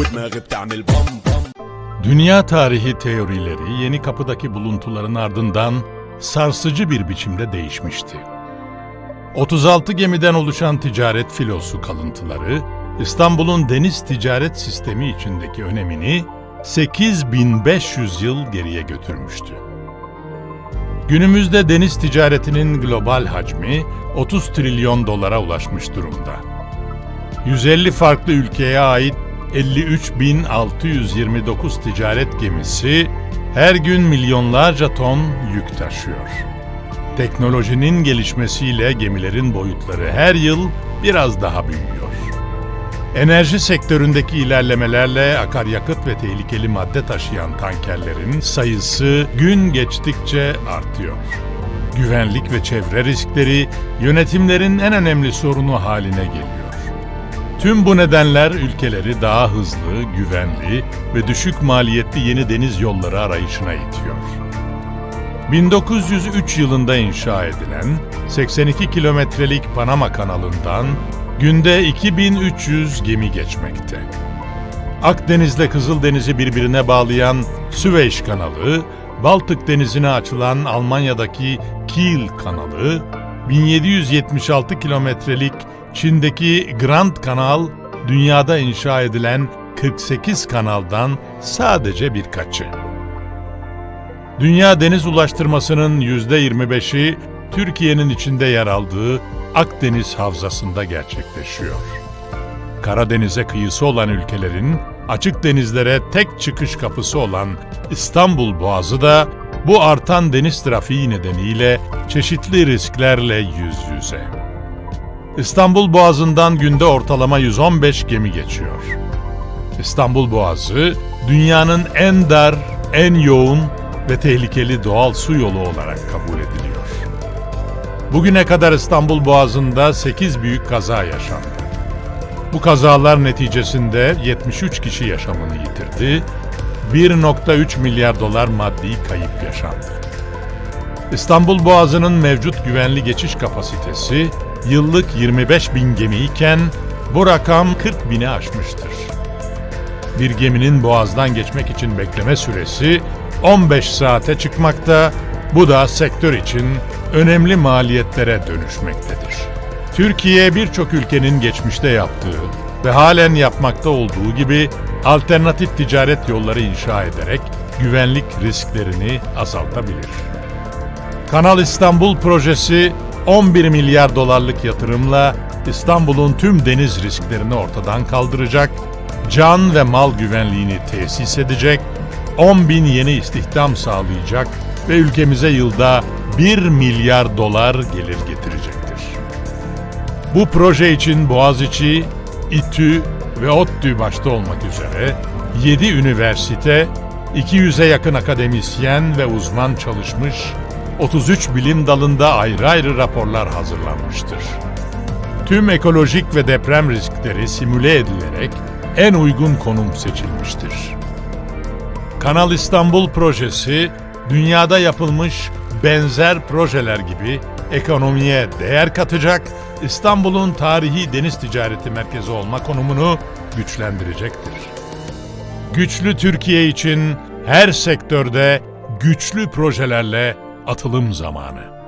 ودماغي بتعمل بام بام Dünya tarihi teorileri Yeni Kapı'daki buluntuların ardından sarsıcı bir biçimde değişmişti. 36 gemiden oluşan ticaret filosu kalıntıları, İstanbul'un deniz ticaret sistemi içindeki önemini 8500 yıl geriye götürmüştü. Günümüzde deniz ticaretinin global hacmi 30 trilyon dolara ulaşmış durumda. 150 farklı ülkeye ait 53.629 ticaret gemisi her gün milyonlarca ton yük taşıyor. Teknolojinin gelişmesiyle gemilerin boyutları her yıl biraz daha büyüyor. Enerji sektöründeki ilerlemelerle akaryakıt ve tehlikeli madde taşıyan tankerlerin sayısı gün geçtikçe artıyor. Güvenlik ve çevre riskleri yönetimlerin en önemli sorunu haline geliyor. Tüm bu nedenler ülkeleri daha hızlı, güvenli ve düşük maliyetli yeni deniz yolları arayışına itiyor. 1903 yılında inşa edilen 82 kilometrelik Panama kanalından günde 2300 gemi geçmekte. Akdeniz'le Kızıldeniz'i birbirine bağlayan Süveyş kanalı, Baltık Denizi'ne açılan Almanya'daki Kiel kanalı, 1776 kilometrelik Çin'deki Grand Kanal, dünyada inşa edilen 48 kanaldan sadece birkaçı. Dünya deniz ulaştırmasının %25'i Türkiye'nin içinde yer aldığı Akdeniz Havzası'nda gerçekleşiyor. Karadeniz'e kıyısı olan ülkelerin açık denizlere tek çıkış kapısı olan İstanbul Boğazı da bu artan deniz trafiği nedeniyle çeşitli risklerle yüz yüze. İstanbul Boğazı'ndan günde ortalama 115 gemi geçiyor. İstanbul Boğazı, dünyanın en dar, en yoğun ve tehlikeli doğal su yolu olarak kabul ediliyor. Bugüne kadar İstanbul Boğazı'nda 8 büyük kaza yaşandı. Bu kazalar neticesinde 73 kişi yaşamını yitirdi, 1.3 milyar dolar maddi kayıp yaşandı. İstanbul Boğazı'nın mevcut güvenli geçiş kapasitesi yıllık 25 bin gemi iken bu rakam 40 bini aşmıştır. Bir geminin boğazdan geçmek için bekleme süresi 15 saate çıkmakta, bu da sektör için önemli maliyetlere dönüşmektedir. Türkiye birçok ülkenin geçmişte yaptığı ve halen yapmakta olduğu gibi alternatif ticaret yolları inşa ederek güvenlik risklerini azaltabilir. Kanal İstanbul projesi 11 milyar dolarlık yatırımla İstanbul'un tüm deniz risklerini ortadan kaldıracak, can ve mal güvenliğini tesis edecek, 10 bin yeni istihdam sağlayacak ve ülkemize yılda 1 milyar dolar gelir getirecektir. Bu proje için Boğaziçi, İTÜ ve ODTÜ başta olmak üzere 7 üniversite, 200'e yakın akademisyen ve uzman çalışmış, 33 bilim dalında ayrı ayrı raporlar hazırlanmıştır. Tüm ekolojik ve deprem riskleri simüle edilerek en uygun konum seçilmiştir. Kanal İstanbul projesi dünyada yapılmış benzer projeler gibi ekonomiye değer katacak, İstanbul'un tarihi deniz ticareti merkezi olma konumunu güçlendirecektir. Güçlü Türkiye için her sektörde güçlü projelerle atılım zamanı.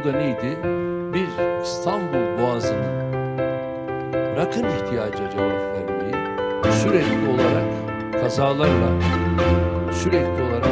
O da neydi? Bir İstanbul Boğazı'nın bırakın ihtiyaca cevap vermeyi sürekli olarak kazalarla sürekli olarak